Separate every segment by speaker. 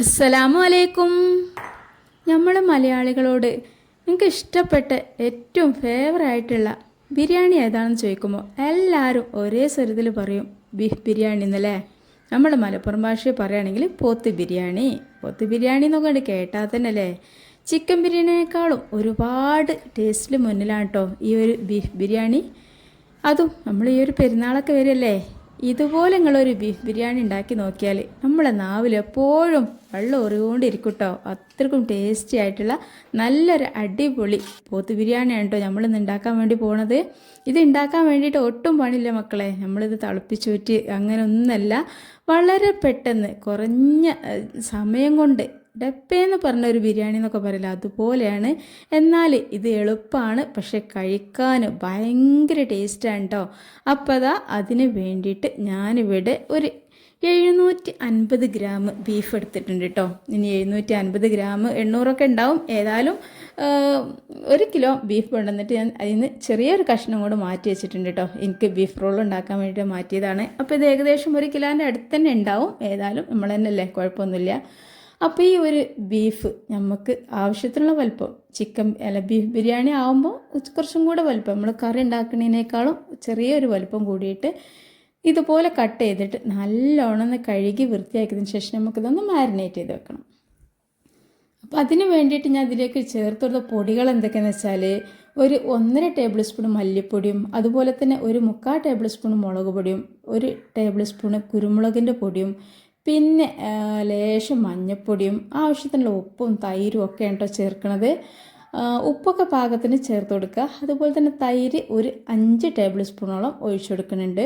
Speaker 1: അസ്സലാമു അലൈക്കും നമ്മൾ മലയാളികളോട് നിങ്ങൾക്ക് ഇഷ്ടപ്പെട്ട ഏറ്റവും ഫേവറായിട്ടുള്ള ബിരിയാണി ഏതാണെന്ന് ചോദിക്കുമ്പോൾ എല്ലാവരും ഒരേ സ്വരത്തിൽ പറയും ബീഫ് ബിരിയാണി എന്നല്ലേ? നമ്മൾ മലപ്പുറം ഭാഷയിൽ പറയുകയാണെങ്കിൽ പോത്ത് ബിരിയാണി. പോത്ത് ബിരിയാണി എന്നൊക്കെ കണ്ട് കേട്ടാൽ തന്നെ അല്ലേ ചിക്കൻ ബിരിയാണിയേക്കാളും ഒരുപാട് ടേസ്റ്റിൽ മുന്നിലാണ് കേട്ടോ ഈ ഒരു ബീഫ് ബിരിയാണി. അതും നമ്മൾ ഈ ഒരു പെരുന്നാളൊക്കെ വരില്ലേ ഇതുപോലെ നിങ്ങളൊരു ബീഫ് ബിരിയാണി ഉണ്ടാക്കി നോക്കിയാൽ നമ്മളെ നാവിൽ എപ്പോഴും വെള്ളം ഉറികൊണ്ടിരിക്കും കേട്ടോ അത്രക്കും ടേസ്റ്റി ആയിട്ടുള്ള നല്ലൊരു അടിപൊളി പോത്ത് ബിരിയാണിയാണ് കേട്ടോ നമ്മളിന്ന് ഉണ്ടാക്കാൻ വേണ്ടി പോണത്. ഇത് ഉണ്ടാക്കാൻ വേണ്ടിയിട്ട് ഒട്ടും പണിയില്ല മക്കളെ. നമ്മളിത് തിളപ്പിച്ചൂറ്റി അങ്ങനെ ഒന്നല്ല വളരെ പെട്ടെന്ന് കുറഞ്ഞ സമയം കൊണ്ട് ഡപ്പയെന്ന് പറഞ്ഞ ഒരു ബിരിയാണി എന്നൊക്കെ പറയില്ല അതുപോലെയാണ്. എന്നാൽ ഇത് എളുപ്പമാണ് പക്ഷെ കഴിക്കാൻ ഭയങ്കര ടേസ്റ്റാണ് കേട്ടോ അപ്പോൾ അതാ അതിന് വേണ്ടിയിട്ട് ഞാനിവിടെ ഒരു എഴുന്നൂറ്റി അൻപത് ഗ്രാം ബീഫ് എടുത്തിട്ടുണ്ട് കേട്ടോ ഇനി എഴുന്നൂറ്റി അൻപത് ഗ്രാം എണ്ണൂറൊക്കെ ഉണ്ടാവും. ഏതായാലും ഒരു കിലോ ബീഫ് കൊണ്ടുവന്നിട്ട് ഞാൻ അതിൽ നിന്ന് ചെറിയൊരു കഷ്ണം കൂടെ മാറ്റി വെച്ചിട്ടുണ്ട് കേട്ടോ എനിക്ക് ബീഫ് റോൾ ഉണ്ടാക്കാൻ വേണ്ടിയിട്ട് മാറ്റിയതാണ്. അപ്പോൾ ഇത് ഏകദേശം ഒരു കിലോന്റെ അടുത്ത് തന്നെ ഉണ്ടാവും. ഏതായാലും നമ്മൾ തന്നെ അല്ലേ കുഴപ്പമൊന്നുമില്ല. അപ്പോൾ ഈ ഒരു ബീഫ് നമുക്ക് ആവശ്യത്തിനുള്ള വലുപ്പം ചിക്കൻ അല്ല ബീഫ് ബിരിയാണി ആകുമ്പോൾ കുറച്ചും കൂടെ വലുപ്പം. നമ്മൾ കറി ഉണ്ടാക്കുന്നതിനേക്കാളും ചെറിയൊരു വലുപ്പം കൂടിയിട്ട് ഇതുപോലെ കട്ട് ചെയ്തിട്ട് നല്ലോണം കഴുകി വൃത്തിയാക്കിയതിന് ശേഷം നമുക്കിതൊന്ന് മാരിനേറ്റ് ചെയ്ത് വെക്കണം. അപ്പോൾ അതിന് വേണ്ടിയിട്ട് ഞാൻ ഇതിലേക്ക് ചേർത്ത് കൊടുത്ത പൊടികൾ എന്തൊക്കെയാണെന്ന് വെച്ചാൽ ഒരു ഒന്നര ടേബിൾ സ്പൂൺ മല്ലിപ്പൊടിയും അതുപോലെ തന്നെ ഒരു മുക്കാൽ ടേബിൾ സ്പൂൺ മുളക് പൊടിയും ഒരു ടേബിൾ സ്പൂൺ കുരുമുളകിന്റെ പൊടിയും പിന്നെ ലേശം മഞ്ഞൾപ്പൊടിയും ആവശ്യത്തിനുള്ള ഉപ്പും തൈരും ഒക്കെ കേട്ടോ ചേർക്കണത്. ഉപ്പൊക്കെ പാകത്തിന് ചേർത്ത് കൊടുക്കുക. അതുപോലെ തന്നെ തൈര് ഒരു അഞ്ച് ടേബിൾ സ്പൂണോളം ഒഴിച്ചു കൊടുക്കുന്നുണ്ട്.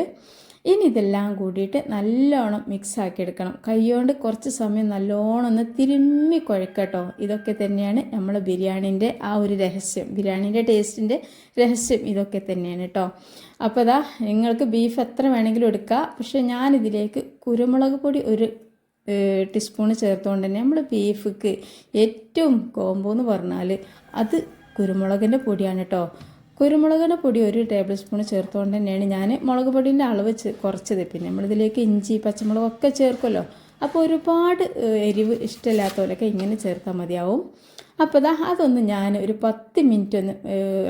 Speaker 1: ഇനി ഇതെല്ലാം കൂടിയിട്ട് നല്ലോണം മിക്സ് ആക്കി എടുക്കണം. കൈകൊണ്ട് കുറച്ച് സമയം നല്ലോണം ഒന്ന് തിരുമ്മി കുഴക്കട്ടോ. ഇതൊക്കെ തന്നെയാണ് നമ്മൾ ബിരിയാണീന്റെ ആ ഒരു രഹസ്യം. ബിരിയാണീന്റെ ടേസ്റ്റിന്റെ രഹസ്യം ഇതൊക്കെ തന്നെയാണ് കേട്ടോ അപ്പോൾ ഇതാ നിങ്ങൾക്ക് ബീഫ് എത്ര വേണമെങ്കിലും എടുക്കാം. പക്ഷേ ഞാനിതിലേക്ക് കുരുമുളക് പൊടി ഒരു ടീസ്പൂണ് ചേർത്തുകൊണ്ട് തന്നെ നമ്മൾ ബീഫ്ക്ക് ഏറ്റവും കോമ്പോ എന്ന് പറഞ്ഞാൽ അത് കുരുമുളകിന്റെ പൊടിയാണ് കേട്ടോ കുരുമുളകിന്റെ പൊടി ഒരു ടേബിൾ സ്പൂൺ ചേർത്തുകൊണ്ട് തന്നെയാണ് ഞാൻ മുളക് പൊടിന്റെ അളവ് കുറച്ചത്. പിന്നെ നമ്മളിതിലേക്ക് ഇഞ്ചി പച്ചമുളകൊക്കെ ചേർക്കുമല്ലോ. അപ്പോൾ ഒരുപാട് എരിവ് ഇഷ്ടമില്ലാത്തവരൊക്കെ ഇങ്ങനെ ചേർത്താൽ മതിയാവും. അപ്പോൾ ദാ അതൊന്ന് ഞാൻ ഒരു പത്ത് മിനിറ്റ് ഒന്ന്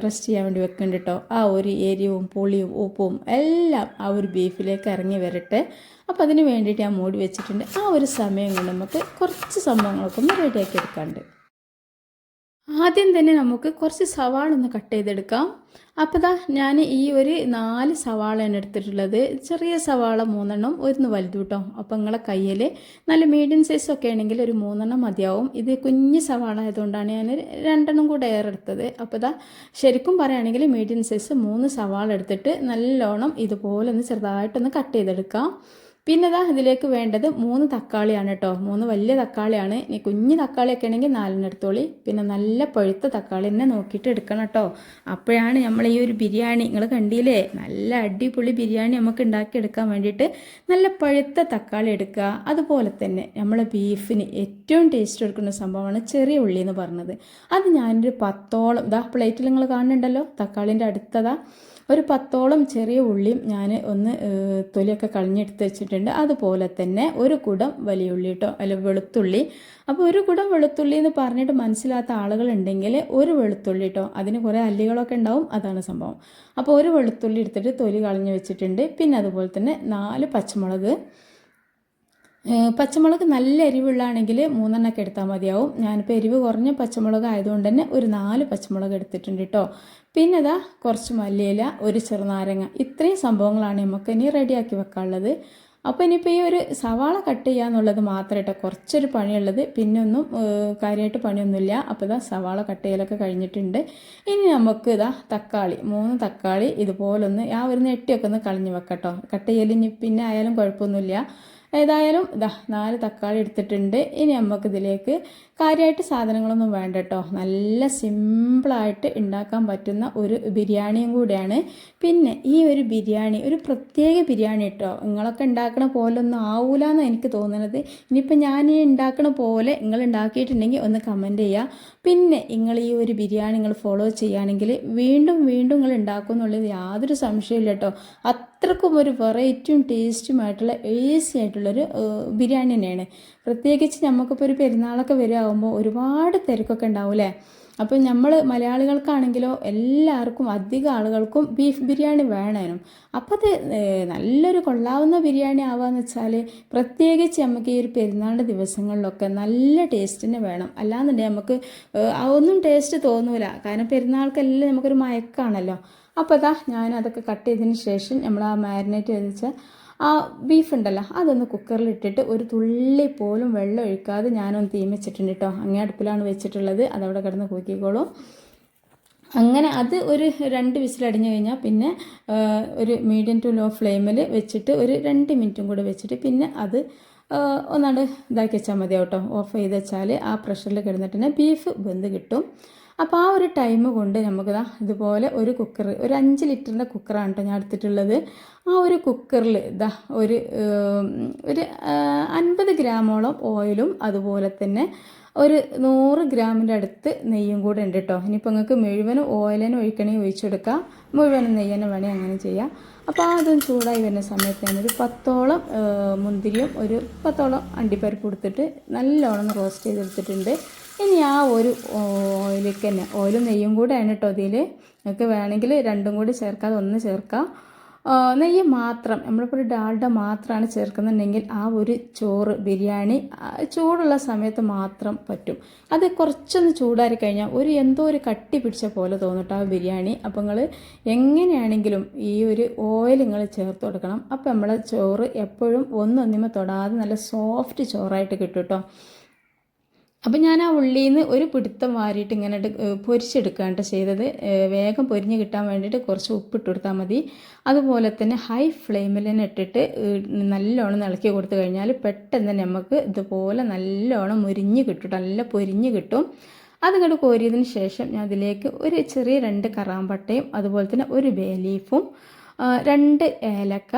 Speaker 1: റെസ്റ്റ് ചെയ്യാൻ വേണ്ടി വെക്കുന്നുണ്ട് കേട്ടോ ആ ഒരു എരിവും പുളിയും ഉപ്പും എല്ലാം ആ ഒരു ബീഫിലേക്ക് ഇറങ്ങി വരട്ടെ. അപ്പോൾ അതിന് വേണ്ടിയിട്ട് ഞാൻ മൂടി വെച്ചിട്ടുണ്ട്. ആ ഒരു സമയം കൊണ്ട് നമുക്ക് കുറച്ച് സംഭവങ്ങളൊക്കെ ഒന്ന് റെഡിയാക്കി എടുക്കാണ്ട്. ആദ്യം തന്നെ നമുക്ക് കുറച്ച് സവാള ഒന്ന് കട്ട് ചെയ്തെടുക്കാം. അപ്പോൾ ദാ ഞാൻ ഈ ഒരു നാല് സവാളയാണ് എടുത്തിട്ടുള്ളത്. ചെറിയ സവാള മൂന്നെണ്ണം ഒന്ന് വലുത് കേട്ടോ അപ്പോൾ നിങ്ങളെ കയ്യിൽ നല്ല മീഡിയം സൈസ് ഒക്കെ ആണെങ്കിൽ ഒരു മൂന്നെണ്ണം മതിയാവും. ഇത് കുഞ്ഞ് സവാള ആയതുകൊണ്ടാണ് ഞാൻ രണ്ടെണ്ണം കൂടെ ഏറെടുത്തത് അപ്പോൾ ദാ ശരിക്കും പറയുകയാണെങ്കിൽ മീഡിയം സൈസ് മൂന്ന് സവാള എടുത്തിട്ട് നല്ലോണം ഇതുപോലെ ഒന്ന് ചെറുതായിട്ടൊന്ന് കട്ട് ചെയ്തെടുക്കാം. പിന്നെ ഇതാ ഇതിലേക്ക് വേണ്ടത് മൂന്ന് തക്കാളിയാണ് കേട്ടോ മൂന്ന് വലിയ തക്കാളിയാണ്. ഇനി കുഞ്ഞു തക്കാളിയൊക്കെ ആണെങ്കിൽ നാലെണ്ണം എടുത്തോളി. പിന്നെ നല്ല പഴുത്ത തക്കാളി തന്നെ നോക്കിയിട്ട് എടുക്കണം കേട്ടോ അപ്പോഴാണ് നമ്മൾ ഈ ഒരു ബിരിയാണി നിങ്ങൾ കണ്ടില്ലേ? നല്ല അടിപൊളി ബിരിയാണി നമുക്ക് ഉണ്ടാക്കിയെടുക്കാൻ വേണ്ടിയിട്ട് നല്ല പഴുത്ത തക്കാളി എടുക്കുക. അതുപോലെ തന്നെ നമ്മൾ ബീഫിന് ഏറ്റവും ടേസ്റ്റ് എടുക്കുന്ന സംഭവമാണ് ചെറിയ ഉള്ളി എന്ന് പറഞ്ഞത്. അത് ഞാനൊരു പത്തോളം ഇതാ പ്ലേറ്റിൽ നിങ്ങൾ കാണുന്നുണ്ടല്ലോ തക്കാളിന്റെ അടുത്തതാ. ഒരു പത്തോളം ചെറിയ ഉള്ളിയും ഞാൻ ഒന്ന് തൊലിയൊക്കെ കളഞ്ഞെടുത്ത് വെച്ചിട്ടുണ്ട്. അതുപോലെ തന്നെ ഒരു കുടം വലിയ ഉള്ളി കേട്ടോ അല്ല വെളുത്തുള്ളി. അപ്പോൾ ഒരു കുടം വെളുത്തുള്ളി എന്ന് പറഞ്ഞിട്ട് മനസ്സിലാത്ത ആളുകളുണ്ടെങ്കിൽ ഒരു വെളുത്തുള്ളി കേട്ടോ അതിന് കുറേ അല്ലികളൊക്കെ ഉണ്ടാവും അതാണ് സംഭവം. അപ്പോൾ ഒരു വെളുത്തുള്ളി എടുത്തിട്ട് തൊലി കളഞ്ഞ് വെച്ചിട്ടുണ്ട്. പിന്നെ അതുപോലെ തന്നെ നാല് പച്ചമുളക് പച്ചമുളക് നല്ല എരിവുള്ളാണെങ്കിൽ മൂന്നെണ്ണമൊക്കെ എടുത്താൽ മതിയാവും. ഞാനിപ്പോൾ എരിവ് കുറഞ്ഞ പച്ചമുളക് ആയതുകൊണ്ട് തന്നെ ഒരു നാല് പച്ചമുളക് എടുത്തിട്ടുണ്ട് കേട്ടോ. പിന്നെ ഇതാ കുറച്ച് മല്ലിയില ഒരു ചെറുനാരങ്ങ. ഇത്രയും സംഭവങ്ങളാണ് നമുക്ക് ഇനി റെഡിയാക്കി വെക്കാനുള്ളത്. അപ്പോൾ ഇനിയിപ്പോൾ ഈ ഒരു സവാള കട്ട് ചെയ്യുക എന്നുള്ളത് മാത്രമേ കുറച്ചൊരു പണിയുള്ളത്. പിന്നെ ഒന്നും കാര്യമായിട്ട് പണിയൊന്നുമില്ല. അപ്പോൾ ഇതാ സവാള കട്ട് ചെയ്യലൊക്കെ കഴിഞ്ഞിട്ടുണ്ട്. ഇനി നമുക്ക് ഇതാ തക്കാളി മൂന്ന് തക്കാളി ഇതുപോലൊന്ന് ആ ഒരു നെട്ടിയൊക്കെ ഒന്ന് കളഞ്ഞ് വെക്കട്ടോ കട്ട്. ചെയ്യൽ ഇനി പിന്നെ ആയാലും കുഴപ്പമൊന്നുമില്ല. ഏതായാലും ഇതാ നാല് തക്കാളി എടുത്തിട്ടുണ്ട്. ഇനി നമുക്ക് ഇതിലേക്ക് കാര്യമായിട്ട് സാധനങ്ങളൊന്നും വേണ്ട കേട്ടോ നല്ല സിമ്പിളായിട്ട് ഉണ്ടാക്കാൻ പറ്റുന്ന ഒരു ബിരിയാണിയും കൂടിയാണ്. പിന്നെ ഈ ഒരു ബിരിയാണി ഒരു പ്രത്യേക ബിരിയാണി കേട്ടോ നിങ്ങളൊക്കെ ഉണ്ടാക്കണ പോലെ ഒന്നും ആവൂല എന്ന് എനിക്ക് തോന്നുന്നത് ഇനിയിപ്പോൾ ഞാൻ ഉണ്ടാക്കണ പോലെ നിങ്ങൾ ഉണ്ടാക്കിയിട്ടുണ്ടെങ്കിൽ ഒന്ന് കമന്റ് ചെയ്യുക പിന്നെ നിങ്ങൾ ഈ ഒരു ബിരിയാണി നിങ്ങൾ ഫോളോ ചെയ്യുകയാണെങ്കിൽ വീണ്ടും വീണ്ടും നിങ്ങൾ ഉണ്ടാക്കും എന്നുള്ളത് യാതൊരു സംശയമില്ല കേട്ടോ അത്രക്കും ഒരു വെറൈറ്റിയും ടേസ്റ്റുമായിട്ടുള്ള ഈസി ഉള്ളൊരു ബിരിയാണി തന്നെയാണ്. പ്രത്യേകിച്ച് നമുക്കിപ്പോൾ ഒരു പെരുന്നാളൊക്കെ വരികയാകുമ്പോൾ ഒരുപാട് തിരക്കൊക്കെ ഉണ്ടാവും അല്ലേ അപ്പോൾ നമ്മൾ മലയാളികൾക്കാണെങ്കിലോ എല്ലാവർക്കും അധികം ആളുകൾക്കും ബീഫ് ബിരിയാണി വേണേനും. അപ്പോൾ അത് നല്ലൊരു കൊള്ളാവുന്ന ബിരിയാണി ആവാന്ന് വെച്ചാൽ പ്രത്യേകിച്ച് നമുക്ക് ഈ ഒരു പെരുന്നാളിന്റെ ദിവസങ്ങളിലൊക്കെ നല്ല ടേസ്റ്റ് തന്നെ വേണം. അല്ലാന്നുണ്ടെങ്കിൽ നമുക്ക് ഒന്നും ടേസ്റ്റ് തോന്നൂല. കാരണം പെരുന്നാൾക്കെല്ലാം നമുക്കൊരു മയക്കാണല്ലോ. അപ്പോൾ അതാ ഞാൻ അതൊക്കെ കട്ട് ചെയ്തതിന് ശേഷം നമ്മൾ ആ മാരിനേറ്റ് ചെയ്ത് വെച്ച ആ ബീഫ് ഉണ്ടല്ലോ അതൊന്ന് കുക്കറിൽ ഇട്ടിട്ട് ഒരു തുള്ളി പോലും വെള്ളം ഒഴിക്കാതെ ഞാനൊന്ന് തീ വെച്ചിട്ടുണ്ട് കേട്ടോ അങ്ങേ അടുപ്പിലാണ് വെച്ചിട്ടുള്ളത്. അതവിടെ കിടന്ന് കൂക്കിക്കോളും അങ്ങനെ അത് ഒരു രണ്ട് വിസിലടിഞ്ഞു കഴിഞ്ഞാൽ പിന്നെ ഒരു മീഡിയം ടു ലോ ഫ്ലെയിമിൽ വെച്ചിട്ട് ഒരു രണ്ട് മിനിറ്റും കൂടെ വെച്ചിട്ട് പിന്നെ അത് ഒന്നാണ്ട് ഇതാക്കി വെച്ചാൽ മതി കേട്ടോ ഓഫ് ചെയ്ത് വെച്ചാൽ ആ പ്രഷറിൽ കിടന്നിട്ട് തന്നെ ബീഫ് വെന്ത് കിട്ടും. അപ്പോൾ ആ ഒരു ടൈം കൊണ്ട് നമുക്ക് ഇതുപോലെ ഒരു കുക്കർ ഒരു അഞ്ച് ലിറ്ററിന്റെ കുക്കറാണ് കേട്ടോ ഞാൻ എടുത്തിട്ടുള്ളത്. ആ ഒരു കുക്കറിൽ ഇതാ ഒരു ഒരു അൻപത് ഗ്രാമോളം ഓയിലും അതുപോലെ തന്നെ ഒരു നൂറ് ഗ്രാമിന്റെ അടുത്ത് നെയ്യും കൂടെ ഉണ്ട് കേട്ടോ ഇനിയിപ്പോൾ നിങ്ങൾക്ക് മുഴുവനും ഓയിലിന് ഒഴിക്കണമെങ്കിൽ ഒഴിച്ചെടുക്കാം. മുഴുവനും നെയ്യനെ വേണമെങ്കിൽ അങ്ങനെ ചെയ്യാം. അപ്പോൾ അതും ചൂടായി വരുന്ന സമയത്ത് ഒരു പത്തോളം മുന്തിരിയും ഒരു പത്തോളം അണ്ടിപ്പരിപ്പ് കൊടുത്തിട്ട് നല്ലോണം റോസ്റ്റ് ചെയ്തെടുത്തിട്ടുണ്ട്. ഇനി ആ ഒരു ഓയിലേക്ക് തന്നെ ഓയിലും നെയ്യും കൂടെയാണ് കേട്ടോ ഇതിൽ നിങ്ങൾക്ക് വേണമെങ്കിൽ രണ്ടും കൂടി ചേർക്കാതെ ഒന്ന് ചേർക്കാം. നെയ്യ് മാത്രം നമ്മളിപ്പോൾ ഒരു ഡാൽഡ മാത്രമാണ് ചേർക്കുന്നുണ്ടെങ്കിൽ ആ ഒരു ചോറ് ബിരിയാണി ചൂടുള്ള സമയത്ത് മാത്രം പറ്റും. അത് കുറച്ചൊന്ന് ചൂടാറി കഴിഞ്ഞാൽ ഒരു എന്തോ ഒരു കട്ടി പിടിച്ച പോലെ തോന്നിട്ട് ആ ബിരിയാണി. അപ്പോൾ നിങ്ങൾ എങ്ങനെയാണെങ്കിലും ഈ ഒരു ഓയിൽ നിങ്ങൾ ചേർത്ത് കൊടുക്കണം. അപ്പോൾ നമ്മൾ ചോറ് എപ്പോഴും ഒന്നൊന്നിമ തൊടാതെ നല്ല സോഫ്റ്റ് ചോറായിട്ട് കിട്ടും കേട്ടോ. അപ്പം ഞാൻ ആ ഉള്ളിയിൽ നിന്ന് ഒരു പിടുത്തം വാരിയിട്ട് ഇങ്ങനെ പൊരിച്ചെടുക്കാണ്ട് ചെയ്തത്. വേഗം പൊരിഞ്ഞ് കിട്ടാൻ വേണ്ടിയിട്ട് കുറച്ച് ഉപ്പിട്ട് കൊടുത്താൽ മതി. അതുപോലെ തന്നെ ഹൈ ഫ്ലെയിമിൽ തന്നെ ഇട്ടിട്ട് നല്ലോണം ഇളക്കി കൊടുത്തു കഴിഞ്ഞാൽ പെട്ടെന്ന് തന്നെ നമുക്ക് ഇതുപോലെ നല്ലോണം മുരിഞ്ഞ് കിട്ടും നല്ല പൊരിഞ്ഞ് കിട്ടും. അതിങ്ങോട്ട് കോരിയതിന് ശേഷം ഞാൻ അതിലേക്ക് ഒരു ചെറിയ രണ്ട് കറാമ്പട്ടയും അതുപോലെ തന്നെ ഒരു ബേ ലീഫും രണ്ട് ഏലക്ക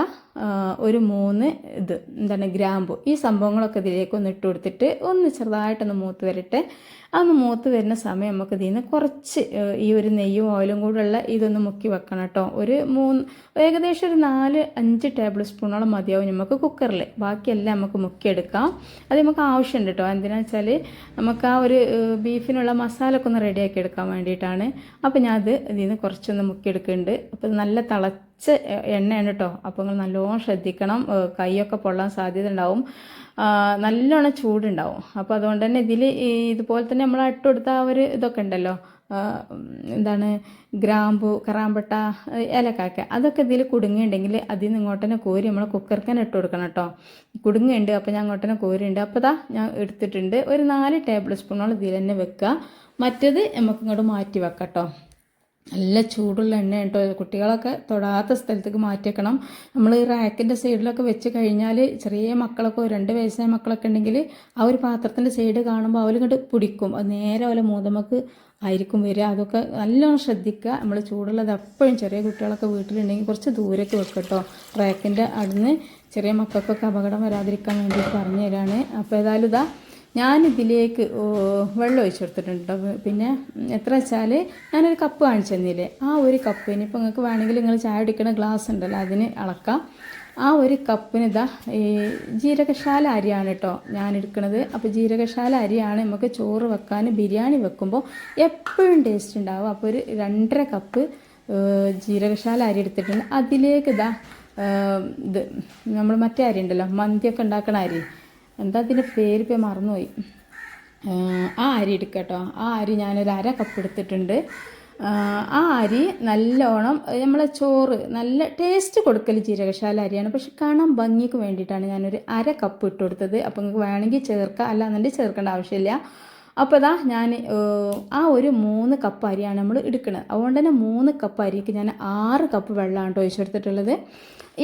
Speaker 1: ഒരു മൂന്ന് ഇത് എന്താണ് ഗ്രാമ്പു. ഈ സംഭവങ്ങളൊക്കെ ഇതിലേക്ക് ഒന്ന് ഇട്ട് കൊടുത്തിട്ട് ഒന്ന് ചെറുതായിട്ടൊന്ന് മൂത്ത് വരട്ടെ. അന്ന് മൂത്ത് വരുന്ന സമയം നമുക്ക് ഇതിൽ നിന്ന് കുറച്ച് ഈ ഒരു നെയ്യും ഓയിലും കൂടെ ഉള്ള ഇതൊന്ന് മുക്കി വെക്കണം കേട്ടോ. ഒരു മൂന്ന് ഏകദേശം ഒരു നാല് അഞ്ച് ടേബിൾ സ്പൂണോളം മതിയാവും നമുക്ക് കുക്കറിൽ ബാക്കിയെല്ലാം നമുക്ക് മുക്കിയെടുക്കാം. അത് നമുക്ക് ആവശ്യമുണ്ട് കേട്ടോ. എന്തിനാ വെച്ചാൽ നമുക്ക് ആ ഒരു ബീഫിനുള്ള മസാലയൊക്കെ ഒന്ന് റെഡിയാക്കി എടുക്കാൻ വേണ്ടിയിട്ടാണ്. അപ്പോൾ ഞാൻ അത് ഇതിൽ നിന്ന് കുറച്ചൊന്ന് മുക്കിയെടുക്കുന്നുണ്ട്. അപ്പോൾ നല്ല തിളച്ച എണ്ണയാണ് കേട്ടോ. അപ്പോൾ നിങ്ങൾ നല്ലോണം ശ്രദ്ധിക്കണം. കൈയൊക്കെ പൊള്ളാൻ സാധ്യത ഉണ്ടാവും നല്ലോണം ചൂടുണ്ടാവും. അപ്പോൾ അതുകൊണ്ട് തന്നെ ഇതിൽ ഇതുപോലെ തന്നെ നമ്മൾ ഇട്ട് കൊടുത്ത ആ ഒരു ഇതൊക്കെ ഉണ്ടല്ലോ. എന്താണ് ഗ്രാമ്പു കറാമ്പട്ട ഇലക്കാക്ക അതൊക്കെ ഇതിൽ കുടുങ്ങിയുണ്ടെങ്കിൽ അതിൽ നിന്ന് ഇങ്ങോട്ട് തന്നെ കോരി നമ്മൾ കുക്കർക്ക് തന്നെ ഇട്ട് കൊടുക്കണം കേട്ടോ. കുടുങ്ങുണ്ട് അപ്പോൾ ഞാൻ അങ്ങോട്ട് തന്നെ കോരിയുണ്ട്. അപ്പോൾ ദാ ഞാൻ എടുത്തിട്ടുണ്ട്. ഒരു നാല് ടേബിൾ സ്പൂണോളം ഇതിൽ തന്നെ വെക്കുക. മറ്റേത് നമുക്ക് ഇങ്ങോട്ട് മാറ്റി വെക്കാം കേട്ടോ. നല്ല ചൂടുള്ള എണ്ണ കേട്ടോ കുട്ടികളൊക്കെ തൊടാത്ത സ്ഥലത്തേക്ക് മാറ്റിയേക്കണം നമ്മൾ ഈ റാക്കിന്റെ സൈഡിലൊക്കെ വെച്ച് കഴിഞ്ഞാൽ ചെറിയ മക്കളൊക്കെ ഒരു രണ്ട് വയസ്സായ മക്കളൊക്കെ ഉണ്ടെങ്കിൽ ആ ഒരു പാത്രത്തിന്റെ സൈഡ് കാണുമ്പോൾ അവരിങ്ങോട്ട് പിടിക്കും. അത് നേരെ പോലെ മൂതമക്ക് ആയിരിക്കും വരിക. അതൊക്കെ നല്ലോണം ശ്രദ്ധിക്കുക. നമ്മൾ ചൂടുള്ളത് എപ്പോഴും ചെറിയ കുട്ടികളൊക്കെ വീട്ടിലുണ്ടെങ്കിൽ കുറച്ച് ദൂരേക്ക് വെക്കുക കേട്ടോ റാക്കിന്റെ അടുന്ന് ചെറിയ മക്കൾക്കൊക്കെ അപകടം വരാതിരിക്കാൻ വേണ്ടി പറഞ്ഞു തരാണ്. അപ്പോൾ ഏതായാലും ഇതാ ഞാനിതിലേക്ക് വെള്ളം ഒഴിച്ചു കൊടുത്തിട്ടുണ്ട് പിന്നെ എത്ര വെച്ചാൽ ഞാനൊരു കപ്പ് കാണിച്ചു തന്നില്ലേ ആ ഒരു കപ്പ് ഇപ്പോൾ നിങ്ങൾക്ക് വേണമെങ്കിൽ നിങ്ങൾ ചായ കുടിക്കുന്ന ഗ്ലാസ് ഉണ്ടല്ലോ അതിന് അളക്കാം. ആ ഒരു കപ്പിന് ഇതാ ഈ ജീരകശാല അരിയാണ് കേട്ടോ ഞാൻ എടുക്കുന്നത് അപ്പോൾ ജീരകശാല അരിയാണ് നമുക്ക് ചോറ് വെക്കാൻ ബിരിയാണി വെക്കുമ്പോൾ എപ്പോഴും ടേസ്റ്റ് ഉണ്ടാവും. അപ്പോൾ ഒരു രണ്ടര കപ്പ് ജീരകശാല അരി എടുത്തിട്ടുണ്ട്. അതിലേക്ക് ഇതാ ഇത് നമ്മൾ മറ്റേ അരി ഉണ്ടല്ലോ മന്തിയൊക്കെ ഉണ്ടാക്കണ അരി. എന്താ അതിന്റെ പേര് ഇപ്പം മറന്നുപോയി. ആ അരി എടുക്കുക കേട്ടോ ആ അരി ഞാനൊരു അര കപ്പ് എടുത്തിട്ടുണ്ട്. ആ അരി നല്ലോണം നമ്മളെ ചോറ് നല്ല ടേസ്റ്റ് കൊടുക്കൽ ജീരകശാല അരിയാണ്. പക്ഷെ കാണാൻ ഭംഗിക്ക് വേണ്ടിയിട്ടാണ് ഞാനൊരു അര കപ്പ് ഇട്ട് കൊടുത്തത്. അപ്പോൾ നിങ്ങൾക്ക് വേണമെങ്കിൽ ചേർക്കാം അല്ലാന്നുണ്ടെങ്കിൽ ചേർക്കേണ്ട ആവശ്യമില്ല. അപ്പോൾ ഇതാ ഞാൻ ആ ഒരു മൂന്ന് കപ്പ് അരിയാണ് നമ്മൾ എടുക്കുന്നത് അതുകൊണ്ട് തന്നെ മൂന്ന് കപ്പ് അരിക്ക് ഞാൻ ആറ് കപ്പ് വെള്ളമാണ് കേട്ടോ ഒഴിച്ചെടുത്തിട്ടുള്ളത്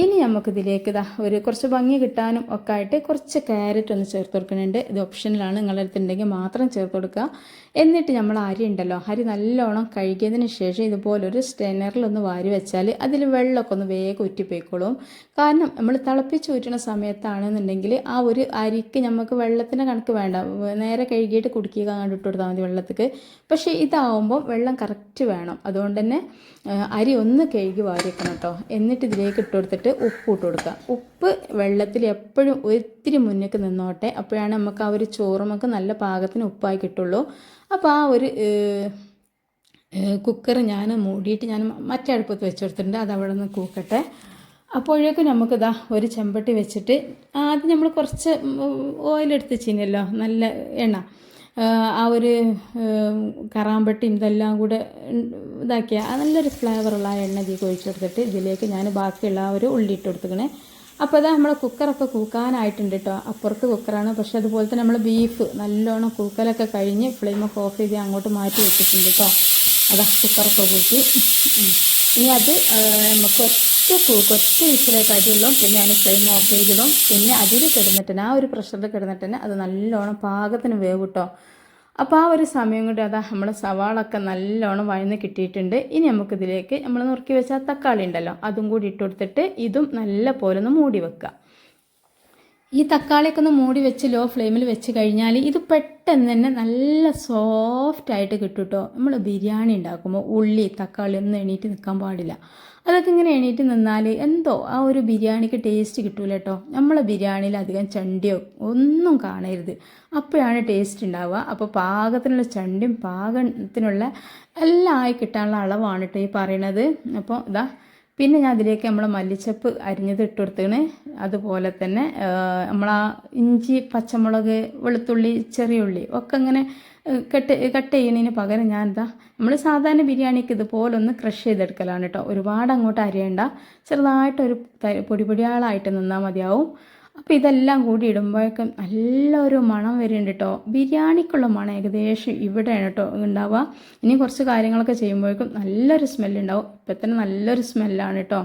Speaker 1: ഇനി നമുക്കിതിലേക്ക് ഇതാ ഒരു കുറച്ച് ഭംഗി കിട്ടാനും ഒക്കെ ആയിട്ട് കുറച്ച് ക്യാരറ്റ് ഒന്ന് ചേർത്ത് കൊടുക്കുന്നുണ്ട്. ഇത് ഓപ്ഷനിലാണ്. നിങ്ങളുടെ അടുത്തുണ്ടെങ്കിൽ മാത്രം ചേർത്ത് കൊടുക്കുക. എന്നിട്ട് നമ്മൾ അരി ഉണ്ടല്ലോ. അരി നല്ലോണം കഴുകിയതിന് ശേഷം ഇതുപോലെ ഒരു സ്റ്റെനറിൽ ഒന്ന് വാരി വെച്ചാൽ അതിൽ വെള്ളമൊക്കെ ഒന്ന് വേഗം ഉറ്റിപ്പോയിക്കോളും കാരണം നമ്മൾ തിളപ്പിച്ച് ഊറ്റുന്ന സമയത്താണെന്നുണ്ടെങ്കിൽ ആ ഒരു അരിക്ക് നമുക്ക് വെള്ളത്തിന്റെ കണക്ക് വേണ്ട. നേരെ കഴുകിയിട്ട് കുടിക്കുക കണ്ടിട്ട് കൊടുത്താൽ മതി വെള്ളത്തിൽ പക്ഷേ ഇതാവുമ്പോൾ വെള്ളം കറക്റ്റ് വേണം. അതുകൊണ്ട് തന്നെ അരി ഒന്ന് കഴുകി വാരിക്കണം കേട്ടോ. എന്നിട്ട് ഇതിലേക്ക് ഇട്ട് കൊടുത്തിട്ട് ഉപ്പ് ഇട്ട് കൊടുക്കുക. ഉപ്പ് വെള്ളത്തിൽ എപ്പോഴും ഒത്തിരി മുന്നേക്ക് നിന്നോട്ടെ. അപ്പോഴാണ് നമുക്ക് ആ ഒരു ചോറ് നമുക്ക് നല്ല പാകത്തിന് ഉപ്പായി കിട്ടുള്ളൂ. അപ്പോൾ ആ ഒരു കുക്കർ ഞാൻ മൂടിയിട്ട് ഞാൻ മറ്റേ അടുപ്പത്ത് വെച്ച് കൊടുത്തിട്ടുണ്ട്. അത് അവിടെ നിന്ന് കൂക്കട്ടെ. അപ്പോഴേക്കും നമുക്കിതാ ഒരു ചെമ്പട്ടി വെച്ചിട്ട് ആദ്യം നമ്മൾ കുറച്ച് ഓയിലെടുത്ത് ചീനല്ലോ നല്ല എണ്ണ. ആ ഒരു കറാമ്പട്ടിയും ഇതെല്ലാം കൂടെ ഇതാക്കിയ നല്ലൊരു ഫ്ലേവറുള്ള ആ എണ്ണ തീ ഒഴിച്ചെടുത്തിട്ട് ഇതിലേക്ക് ഞാൻ ബാക്കിയുള്ള ആ ഒരു ഉള്ളി ഇട്ട് കൊടുത്തിക്കണേ. അപ്പോൾ അതാ നമ്മൾ കുക്കറൊക്കെ കൂക്കാനായിട്ടുണ്ട് കേട്ടോ അപ്പുറത്ത് കുക്കറാണ്. പക്ഷെ അതുപോലെ തന്നെ നമ്മൾ ബീഫ് നല്ലോണം കൂക്കലൊക്കെ കഴിഞ്ഞ് ഫ്ലെയിമൊക്കെ ഓഫ് ചെയ്ത് അങ്ങോട്ട് മാറ്റി വെച്ചിട്ടുണ്ട് കേട്ടോ അതാ കുക്കറൊക്കെ കൂട്ടി ഇനി അത് നമുക്ക് ഒറ്റ കൂക്ക് ഒറ്റ വിസിലേ കാര്യമുള്ളൂ പിന്നെ ഞാൻ ഫ്ലെയിം ഓഫ് ചെയ്തിടും. പിന്നെ അതിൽ കിടന്നിട്ട് ആ ഒരു പ്രഷറിൽ കിടന്നിട്ട് അത് നല്ലോണം പാകത്തിന് വേവ് അപ്പോൾ ആ ഒരു സമയം കൊണ്ട് അതാ നമ്മുടെ സവാളൊക്കെ നല്ലോണം വഴന്ന് കിട്ടിയിട്ടുണ്ട്. ഇനി നമുക്കിതിലേക്ക് നമ്മൾ നുറുക്കി വെച്ച തക്കാളി ഉണ്ടല്ലോ അതും കൂടി ഇട്ട് കൊടുത്തിട്ട് ഇതും നല്ല പോലെ ഒന്ന് മൂടി വെക്കുക ഈ തക്കാളിയൊക്കെ ഒന്ന് മൂടി വെച്ച് ലോ ഫ്ലെയിമിൽ വെച്ച് കഴിഞ്ഞാൽ ഇത് പെട്ടെന്ന് തന്നെ നല്ല സോഫ്റ്റ് ആയിട്ട് കിട്ടും കേട്ടോ നമ്മൾ ബിരിയാണി ഉണ്ടാക്കുമ്പോൾ ഉള്ളി തക്കാളി ഒന്നും എണീറ്റ് നിൽക്കാൻ പാടില്ല. അതൊക്കെ ഇങ്ങനെ എണീറ്റ് നിന്നാൽ എന്തോ ആ ഒരു ബിരിയാണിക്ക് ടേസ്റ്റ് കിട്ടൂല കേട്ടോ നമ്മളെ ബിരിയാണിയിൽ അധികം ചണ്ടിയോ ഒന്നും കാണരുത്. അപ്പോഴാണ് ടേസ്റ്റ് ഉണ്ടാവുക. അപ്പോൾ പാകത്തിനുള്ള ചണ്ടിയും പാകത്തിനുള്ള എല്ലാം ആയി കിട്ടാനുള്ള അളവാണ് കേട്ടോ ഈ പറയണത്. അപ്പോൾ ഇതാ പിന്നെ ഞാൻ അതിലേക്ക് നമ്മൾ മല്ലിച്ചപ്പ് അരിഞ്ഞത് ഇട്ട് കൊടുത്തേണ് അതുപോലെ തന്നെ നമ്മൾ ആ ഇഞ്ചി പച്ചമുളക് വെളുത്തുള്ളി ചെറിയ ഉള്ളി ഒക്കെ ഇങ്ങനെ കട്ട് കട്ട് ചെയ്യുന്നതിന് പകരം ഞാൻ എന്താ നമ്മൾ സാധാരണ ബിരിയാണിക്ക് ഇതുപോലെ ഒന്ന് ക്രഷ് ചെയ്തെടുക്കലാണ് കേട്ടോ. ഒരുപാട് അങ്ങോട്ട് അരിയണ്ട ചെറുതായിട്ടൊരു പൊടി പൊടിയാളായിട്ട് നിന്നാൽ മതിയാവും. അപ്പോൾ ഇതെല്ലാം കൂടി ഇടുമ്പോഴേക്കും നല്ലൊരു മണം വരുന്നുണ്ട് കേട്ടോ. ബിരിയാണിക്കുള്ള മണം ഏകദേശം ഇവിടെയാണ് കേട്ടോ ഉണ്ടാവുക. ഇനി കുറച്ച് കാര്യങ്ങളൊക്കെ ചെയ്യുമ്പോഴേക്കും നല്ലൊരു സ്മെല്ലുണ്ടാവും ഇപ്പം തന്നെ നല്ലൊരു സ്മെല്ലാണ് കേട്ടോ.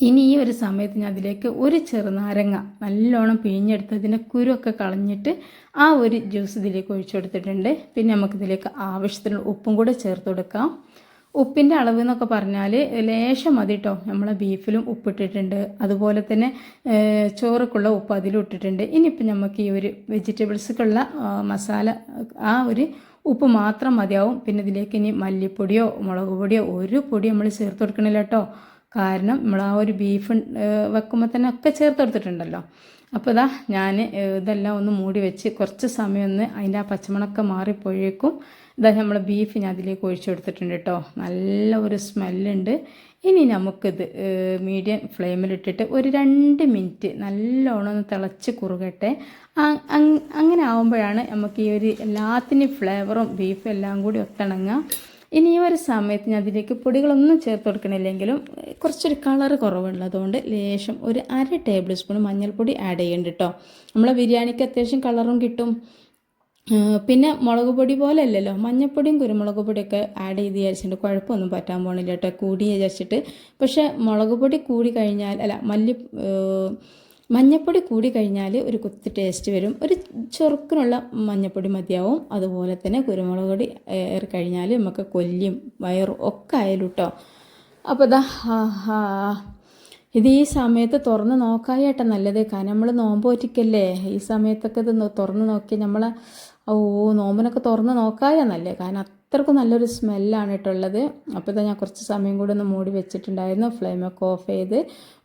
Speaker 1: ഇനി ഈ ഒരു സമയത്ത് ഞാൻ അതിലേക്ക് ഒരു ചെറുനാരങ്ങ നല്ലോണം പിഴിഞ്ഞെടുത്ത് അതിന്റെ കുരുവൊക്കെ കളഞ്ഞിട്ട് ആ ഒരു ജ്യൂസ് ഇതിലേക്ക് ഒഴിച്ചു കൊടുത്തിട്ടുണ്ട്. പിന്നെ നമുക്കിതിലേക്ക് ആവശ്യത്തിനുള്ള ഉപ്പും കൂടെ ചേർത്ത് കൊടുക്കാം. ഉപ്പിന്റെ അളവ് എന്നൊക്കെ പറഞ്ഞാൽ ലേശം മതി കേട്ടോ നമ്മളെ ബീഫിലും ഉപ്പിട്ടിട്ടുണ്ട്. അതുപോലെ തന്നെ ചോറക്കുള്ള ഉപ്പ് അതിലും ഇട്ടിട്ടുണ്ട്. ഇനിയിപ്പോൾ നമുക്ക് ഈ ഒരു വെജിറ്റബിൾസൊക്കെയുള്ള മസാല ആ ഒരു ഉപ്പ് മാത്രം മതിയാവും. പിന്നെ ഇതിലേക്ക് ഇനി മല്ലിപ്പൊടിയോ മുളക് പൊടിയോ ഒരു പൊടി നമ്മൾ ചേർത്ത് കൊടുക്കണില്ല കേട്ടോ കാരണം നമ്മൾ ആ ഒരു ബീഫ് വെക്കുമ്പോൾ തന്നെ ഒക്കെ ചേർത്ത് കൊടുത്തിട്ടുണ്ടല്ലോ. അപ്പോൾ ഇതാ ഞാൻ ഇതെല്ലാം ഒന്ന് മൂടി വെച്ച് കുറച്ച് സമയം ഒന്ന് അതിന്റെ ആ പച്ചമണൊക്കെ മാറിപ്പോയേക്കും. ഇതാ നമ്മൾ ബീഫ് ഞാൻ അതിലേക്ക് ഒഴിച്ചു കൊടുത്തിട്ടുണ്ട് കേട്ടോ നല്ല ഒരു സ്മെല്ലുണ്ട് ഇനി നമുക്കിത് മീഡിയം ഫ്ലെയിമിലിട്ടിട്ട് ഒരു രണ്ട് മിനിറ്റ് നല്ലോണം ഒന്ന് തിളച്ച് കുറുകട്ടെ. അങ്ങനെ ആവുമ്പോഴാണ് നമുക്ക് ഈ ഒരു എല്ലാത്തിനും ഫ്ലേവറും ബീഫും എല്ലാം കൂടി ഒത്തിണങ്ങുക ഇനി ഈ ഒരു സമയത്ത് ഞാൻ അതിലേക്ക് പൊടികളൊന്നും ചേർത്ത് കൊടുക്കണില്ലെങ്കിലും കുറച്ചൊരു കളർ കുറവുള്ളതുകൊണ്ട് ലേശം ഒരു അര ടേബിൾ സ്പൂൺ മഞ്ഞൾപ്പൊടി ആഡ് ചെയ്യുന്നുണ്ട് കേട്ടോ നമ്മളെ ബിരിയാണിക്ക് അത്യാവശ്യം കളറും കിട്ടും. പിന്നെ മുളക് പൊടി പോലെ അല്ലല്ലോ മഞ്ഞപ്പൊടിയും കുരുമുളക് പൊടിയൊക്കെ ആഡ് ചെയ്ത് വിചാരിച്ചിട്ട് കുഴപ്പമൊന്നും പറ്റാൻ പോണില്ല കേട്ടോ കൂടി വിചാരിച്ചിട്ട്. പക്ഷേ മുളക് പൊടി കൂടി കഴിഞ്ഞാൽ അല്ല മല്ലി മഞ്ഞപ്പൊടി കൂടി കഴിഞ്ഞാൽ ഒരു കുത്തി ടേസ്റ്റ് വരും. ഒരു ചെറുക്കിനുള്ള മഞ്ഞപ്പൊടി മതിയാവും. അതുപോലെ തന്നെ കുരുമുളക് പൊടി ഏറി കഴിഞ്ഞാൽ നമുക്ക് കൊല്ലിയും വയറും ഒക്കെ ആയാലും കേട്ടോ അപ്പോൾ ഇതാ ഇത് ഈ സമയത്ത് തുറന്ന് നോക്കാനായിട്ടാണ് നല്ലത്. കാരണം നമ്മൾ നോമ്പ് ഒറ്റിക്കല്ലേ ഈ സമയത്തൊക്കെ ഇത് തുറന്ന് നോക്കി നമ്മളെ ഓ നോമ്പിനൊക്കെ തുറന്ന് നോക്കാതെ നല്ലേ കാരണം അത്രക്കും നല്ലൊരു സ്മെല്ലാണ് ഇട്ടുള്ളത്. അപ്പോൾ ഇതാ ഞാൻ കുറച്ച് സമയം കൂടി ഒന്ന് മൂടി വെച്ചിട്ടുണ്ടായിരുന്നു. ഫ്ലെയിമൊക്കെ ഓഫ് ചെയ്ത്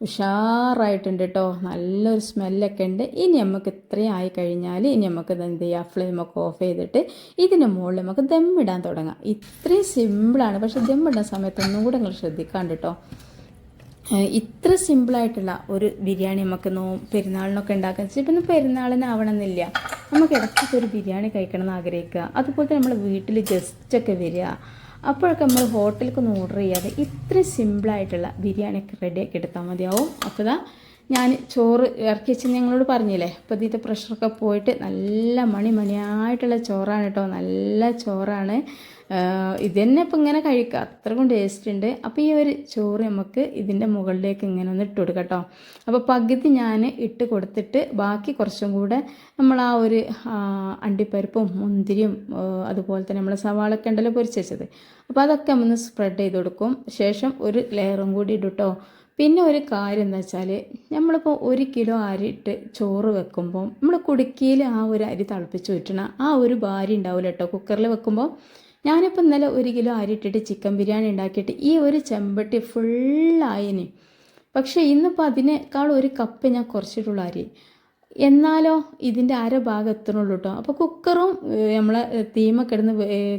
Speaker 1: ഉഷാറായിട്ടുണ്ട് കേട്ടോ നല്ലൊരു സ്മെല്ലൊക്കെ ഉണ്ട്. ഇനി നമുക്ക് ഇത്രയും ആയി കഴിഞ്ഞാൽ ഇനി നമുക്ക് എന്ത് ചെയ്യാം? ഫ്ലെയിമൊക്കെ ഓഫ് ചെയ്തിട്ട് ഇതിന് മുകളിൽ നമുക്ക് ദമ്മിടാൻ തുടങ്ങാം. ഇത്രയും സിമ്പിളാണ്. പക്ഷേ ദമ്മിടുന്ന സമയത്ത് ഒന്നും കൂടെ നിങ്ങൾ ശ്രദ്ധിക്കാണ്ട് കേട്ടോ ഇത്ര സിമ്പിളായിട്ടുള്ള ഒരു ബിരിയാണി നമുക്ക് നോ പെരുന്നാളിനൊക്കെ ഉണ്ടാക്കാൻ വെച്ചാൽ ഇപ്പം പെരുന്നാളിനാവണമെന്നില്ല. നമുക്ക് ഇടയ്ക്കൊക്കെ ഒരു ബിരിയാണി കഴിക്കണം എന്ന് ആഗ്രഹിക്കുക. അതുപോലെ തന്നെ നമ്മൾ വീട്ടിൽ ഗസ്റ്റൊക്കെ വരിക. അപ്പോഴൊക്കെ നമ്മൾ ഹോട്ടലിലേക്ക് ഓർഡർ ചെയ്യാതെ ഇത്ര സിമ്പിളായിട്ടുള്ള ബിരിയാണിയൊക്കെ റെഡിയാക്കി എടുത്താൽ മതിയാവും. അപ്പോൾ ഇതാ ഞാൻ ചോറ് ഇറക്കി വെച്ച് ഞങ്ങളോട് പറഞ്ഞില്ലേ? അപ്പോൾ ഇതിന്റെ പ്രഷറൊക്കെ പോയിട്ട് നല്ല മണി മണിയായിട്ടുള്ള ചോറാണ് കേട്ടോ നല്ല ചോറാണ്. ഇത് തന്നെ ഇപ്പം ഇങ്ങനെ കഴിക്കുക അത്രക്കും ടേസ്റ്റ് ഉണ്ട് അപ്പോൾ ഈ ഒരു ചോറ് നമുക്ക് ഇതിന്റെ മുകളിലേക്ക് ഇങ്ങനെ ഒന്ന് ഇട്ട് കൊടുക്കട്ടോ കേട്ടോ അപ്പോൾ പകുതി ഞാൻ ഇട്ട് കൊടുത്തിട്ട് ബാക്കി കുറച്ചും കൂടെ നമ്മൾ ആ ഒരു അണ്ടിപ്പരിപ്പും മുന്തിരിയും അതുപോലെ തന്നെ നമ്മൾ സവാളൊക്കെ ഉണ്ടല്ലോ പൊരിച്ച് വെച്ചത്. അപ്പോൾ അതൊക്കെ ഒന്ന് സ്പ്രെഡ് ചെയ്ത് കൊടുക്കും. ശേഷം ഒരു ലെയറും കൂടി ഇടും കേട്ടോ പിന്നെ ഒരു കാര്യം എന്താ വെച്ചാൽ നമ്മളിപ്പോൾ ഒരു കിലോ അരി ഇട്ട് ചോറ് വെക്കുമ്പോൾ നമ്മൾ കുടുക്കിയിൽ ആ ഒരു അരി തിളപ്പിച്ച് വെറ്റണം ആ ഒരു ഭാര്യ ഉണ്ടാവില്ല കേട്ടോ കുക്കറിൽ വെക്കുമ്പോൾ ഞാനിപ്പോൾ ഇന്നലെ ഒരു കിലോ അരി ഇട്ടിട്ട് ചിക്കൻ ബിരിയാണി ഉണ്ടാക്കിയിട്ട് ഈ ഒരു ചെമ്പട്ടി ഫുള്ളായിന് പക്ഷേ ഇന്നിപ്പോൾ അതിനേക്കാൾ ഒരു കപ്പ് ഞാൻ കുറച്ചിട്ടുള്ള അരി. എന്നാലോ ഇതിന്റെ അര ഭാഗം എത്തണുള്ളൂ കേട്ടോ അപ്പോൾ കുക്കറും നമ്മളെ തീമ കിടന്ന്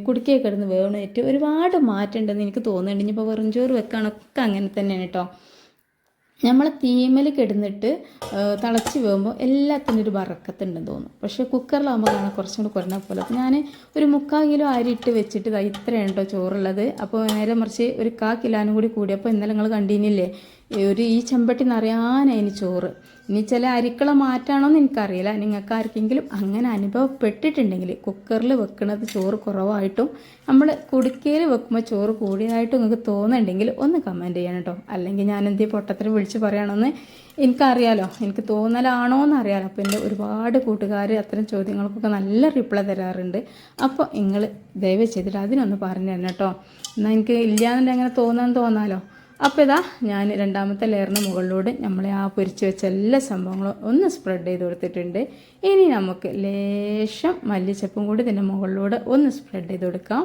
Speaker 1: കുടിക്കേ കിടന്ന് വേവണേറ്റ് ഒരുപാട് മാറ്റം ഉണ്ടെന്ന് എനിക്ക് തോന്നുന്നുണ്ട്. ഇനിയിപ്പോൾ വെറും ചോറ് വെക്കാനൊക്കെ അങ്ങനെ തന്നെയാണ് കേട്ടോ നമ്മൾ തീമൽ കിടന്നിട്ട് തിളച്ച് പോകുമ്പോൾ എല്ലാത്തിനും ഒരു വറക്കത്തുണ്ടെന്ന് തോന്നും പക്ഷേ കുക്കറിലാകുമ്പോൾ കാണാൻ കുറച്ചും കൂടി കുറഞ്ഞ പോലെ. അപ്പോൾ ഞാൻ ഒരു മുക്കാൽ കിലോ അരി ഇട്ട് വെച്ചിട്ട് ഇതാ ഇത്രയാണ് കേട്ടോ ചോറുള്ളത്. അപ്പോൾ നേരെ മറിച്ച് ഒരു കാ കിലോനും കൂടി കൂടി. അപ്പോൾ ഇന്നലെ നിങ്ങൾ കണ്ടീനില്ലേ ഒരു ഈ ചെമ്പട്ടി നിറയാനായി ചോറ്. ഇനി ചില അരിക്കള മാറ്റാണോന്ന് എനിക്കറിയില്ല. നിങ്ങൾക്ക് ആർക്കെങ്കിലും അങ്ങനെ അനുഭവപ്പെട്ടിട്ടുണ്ടെങ്കിൽ കുക്കറിൽ വെക്കുന്നത് ചോറ് കുറവായിട്ടും നമ്മൾ കുടുക്കയിൽ വെക്കുമ്പോൾ ചോറ് കൂടിയതായിട്ടും നിങ്ങൾക്ക് തോന്നുന്നുണ്ടെങ്കിൽ ഒന്ന് കമന്റ് ചെയ്യണം കേട്ടോ. അല്ലെങ്കിൽ ഞാൻ എന്ത് പൊട്ടത്തിന് വിളിച്ച് പറയണമെന്ന് എനിക്കറിയാലോ. എനിക്ക് തോന്നലാണോ എന്ന് അറിയാലോ. അപ്പോൾ എന്റെ ഒരുപാട് കൂട്ടുകാർ അത്തരം ചോദ്യങ്ങൾക്കൊക്കെ നല്ല റിപ്ലൈ തരാറുണ്ട്. അപ്പോൾ നിങ്ങൾ ദയവ് ചെയ്തിട്ട് അതിനൊന്ന് പറഞ്ഞു തരണം കേട്ടോ. എന്നാൽ എനിക്ക് ഇല്ലാന്നുണ്ടെങ്കിൽ അങ്ങനെ തോന്നാൻ തോന്നാലോ. അപ്പോൾ ഇതാ ഞാൻ രണ്ടാമത്തെ ലെയറിന് മുകളിലൂടെ നമ്മളെ ആ പൊരിച്ച് വെച്ച എല്ലാ സംഭവങ്ങളും ഒന്ന് സ്പ്രെഡ് ചെയ്ത് കൊടുത്തിട്ടുണ്ട്. ഇനി നമുക്ക് ലേശം മല്ലിച്ചപ്പും കൂടി ഇതിന്റെ മുകളിലൂടെ ഒന്ന് സ്പ്രെഡ് ചെയ്ത് കൊടുക്കാം.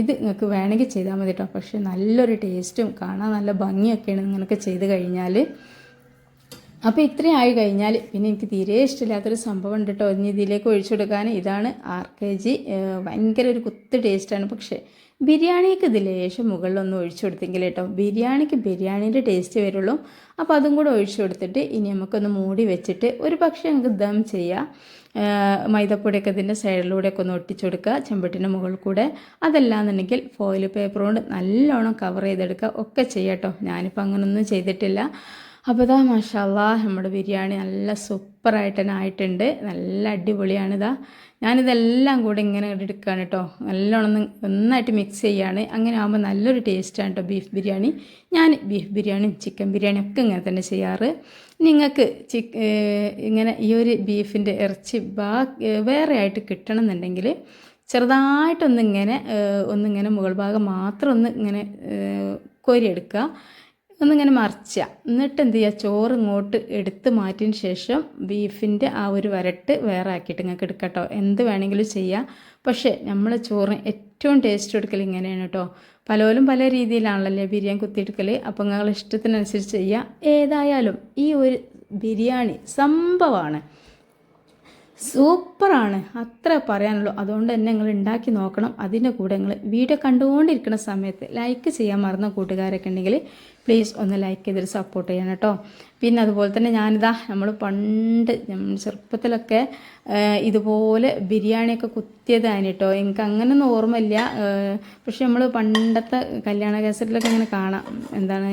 Speaker 1: ഇത് നിങ്ങൾക്ക് വേണമെങ്കിൽ ചെയ്താൽ മതി കേട്ടോ പക്ഷേ നല്ലൊരു ടേസ്റ്റും കാണാൻ നല്ല ഭംഗിയൊക്കെയാണ് ഇങ്ങനെയൊക്കെ ചെയ്ത് കഴിഞ്ഞാൽ അപ്പോൾ ഇത്രയും ആയി കഴിഞ്ഞാൽ പിന്നെ എനിക്ക് തീരെ ഇഷ്ടമില്ലാത്തൊരു സംഭവം ഉണ്ട് കേട്ടോ ഇനി ഇതിലേക്ക് ഒഴിച്ചു കൊടുക്കാൻ ഇതാണ് ആർ കെ ജി ഭയങ്കര ഒരു കുത്ത് ടേസ്റ്റാണ് പക്ഷേ ബിരിയാണിക്ക് ഇത് ലേശം മുകളിലൊന്ന് ഒഴിച്ചു കൊടുത്തെങ്കിൽ കേട്ടോ ബിരിയാണിക്ക് ബിരിയാണീന്റെ ടേസ്റ്റ് വരുള്ളൂ. അപ്പോൾ അതും കൂടെ ഒഴിച്ചു കൊടുത്തിട്ട് ഇനി നമുക്കൊന്ന് മൂടി വെച്ചിട്ട് ഒരു പക്ഷേ നമുക്ക് ദം ചെയ്യാം. മൈദപ്പൊടിയൊക്കെ ഇതിന്റെ സൈഡിലൂടെയൊക്കെ ഒന്ന് ഒട്ടിച്ചു കൊടുക്കുക. ചെമ്പട്ടിന്റെ മുകളിൽ കൂടെ. അതല്ലാന്നുണ്ടെങ്കിൽ ഫോയിൽ പേപ്പർ കൊണ്ട് നല്ലോണം കവർ ചെയ്തെടുക്കുക. ഒക്കെ ചെയ്യാം കേട്ടോ ഞാനിപ്പോൾ അങ്ങനൊന്നും ചെയ്തിട്ടില്ല. അപ്പോൾ ഇതാ മാഷാല്ലാ നമ്മുടെ ബിരിയാണി നല്ല സൂപ്പറായിട്ട് തന്നെ ആയിട്ടുണ്ട് നല്ല അടിപൊളിയാണ് അടിപൊളിയാണിതാ. ഞാനിതെല്ലാം കൂടെ ഇങ്ങനെ എടുക്കുകയാണ് കേട്ടോ നല്ലോണം നന്നായിട്ട് മിക്സ് ചെയ്യാണ്. അങ്ങനെ ആകുമ്പോൾ നല്ലൊരു ടേസ്റ്റാണ് കേട്ടോ ബീഫ് ബിരിയാണി. ഞാൻ ബീഫ് ബിരിയാണിയും ചിക്കൻ ബിരിയാണിയും ഒക്കെ ഇങ്ങനെ തന്നെ ചെയ്യാറ്. നിങ്ങൾക്ക് ചിക്ക് ഇങ്ങനെ ഈ ഒരു ബീഫിന്റെ ഇറച്ചി ബാ വേറെ ആയിട്ട് കിട്ടണം എന്നുണ്ടെങ്കിൽ ചെറുതായിട്ടൊന്നിങ്ങനെ ഒന്നിങ്ങനെ മുകൾ ഭാഗം മാത്രം ഒന്ന് ഇങ്ങനെ കോരിയെടുക്കുക. ഒന്നിങ്ങനെ മറിച്ചുക എന്നിട്ട് എന്ത് ചെയ്യുക ചോറ് ഇങ്ങോട്ട് എടുത്ത് മാറ്റിയതിന് ശേഷം ബീഫിന്റെ ആ ഒരു വരട്ട് വേറെ ആക്കിയിട്ട് നിങ്ങൾക്ക് എടുക്കട്ടോ. എന്ത് വേണമെങ്കിലും ചെയ്യാം. പക്ഷേ നമ്മൾ ചോറിന് ഏറ്റവും ടേസ്റ്റ് എടുക്കൽ ഇങ്ങനെയാണ് കേട്ടോ പലരും പല രീതിയിലാണല്ലോ ബിരിയാണി കുത്തിയെടുക്കൽ അപ്പോൾ നിങ്ങൾ ഇഷ്ടത്തിനനുസരിച്ച് ചെയ്യുക ഏതായാലും ഈ ഒരു ബിരിയാണി സംഭവമാണ് സൂപ്പറാണ്. അത്ര പറയാനുള്ളൂ. അതുകൊണ്ട് തന്നെ നിങ്ങൾ ഉണ്ടാക്കി നോക്കണം. അതിന്റെ കൂടെ നിങ്ങൾ വീഡിയോ കണ്ടുകൊണ്ടിരിക്കുന്ന സമയത്ത് ലൈക്ക് ചെയ്യാൻ മറന്ന കൂട്ടുകാരൊക്കെ ഉണ്ടെങ്കിൽ പ്ലീസ് ഒന്ന് ലൈക്ക് ചെയ്തിട്ട് സപ്പോർട്ട് ചെയ്യണം കേട്ടോ. പിന്നെ അതുപോലെ തന്നെ ഞാനിതാ നമ്മൾ പണ്ട് ചെറുപ്പത്തിലൊക്കെ ഇതുപോലെ ബിരിയാണിയൊക്കെ കുത്തിയതാണ് കേട്ടോ. എനിക്ക് അങ്ങനെയൊന്നും ഓർമ്മയില്ല. പക്ഷെ നമ്മൾ പണ്ടത്തെ കല്യാണ കേസറ്റിലൊക്കെ ഇങ്ങനെ കാണാം. എന്താണ്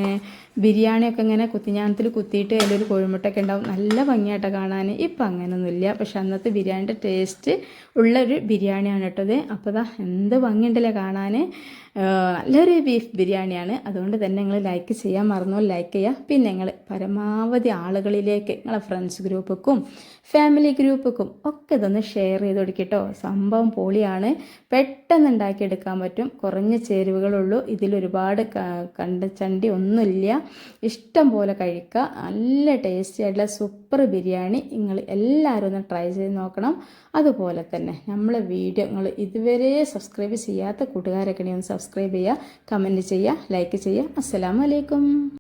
Speaker 1: ബിരിയാണിയൊക്കെ ഇങ്ങനെ കുത്തിഞ്ഞാണത്തിൽ കുത്തിയിട്ട് അതിലൊരു കോഴിമുട്ടൊക്കെ ഉണ്ടാവും. നല്ല ഭംഗിയായിട്ട് കാണാൻ. ഇപ്പം അങ്ങനെയൊന്നുമില്ല. പക്ഷെ അന്നത്തെ ബിരിയാണിന്റെ ടേസ്റ്റ് ഉള്ളൊരു ബിരിയാണിയാണ് കേട്ടത് അപ്പോൾ ദാ എന്ത് ഭംഗിയുണ്ടല്ലേ കാണാൻ. നല്ലൊരു ബീഫ് ബിരിയാണിയാണ്. അതുകൊണ്ട് തന്നെ നിങ്ങൾ ലൈക്ക് ചെയ്യാൻ മറന്നോ. ലൈക്ക് ചെയ്യുക. പിന്നെ നിങ്ങൾ പരമാവധി ആളുകളിലേക്ക് നിങ്ങളെ ഫ്രണ്ട്സ് ഗ്രൂപ്പുക്കും ഫാമിലി ഗ്രൂപ്പുക്കും ഒക്കെ ഇതൊന്ന് ഷെയർ ചെയ്ത് കൊടുക്കട്ടോ സംഭവം പൊളിയാണ്. പെട്ടെന്ന് ഉണ്ടാക്കിയെടുക്കാൻ പറ്റും. കുറഞ്ഞ ചേരുവകളുള്ളൂ. ഇതിലൊരുപാട് കണ്ട ചണ്ടി ഒന്നുമില്ല. ഇഷ്ടം പോലെ കഴിക്കുക. നല്ല ടേസ്റ്റി ആയിട്ടുള്ള സൂപ്പർ ബിരിയാണി നിങ്ങൾ എല്ലാവരും ഒന്ന് ട്രൈ ചെയ്ത് നോക്കണം. അതുപോലെ തന്നെ നമ്മളെ വീഡിയോ നിങ്ങൾ ഇതുവരെ സബ്സ്ക്രൈബ് ചെയ്യാത്ത കൂട്ടുകാരൊക്കെ ഒന്ന് സബ്സ്ക്രൈബ് ചെയ്യുക കമന്റ് ചെയ്യുക ലൈക്ക് ചെയ്യുക. അസ്സലാമു അലൈക്കും.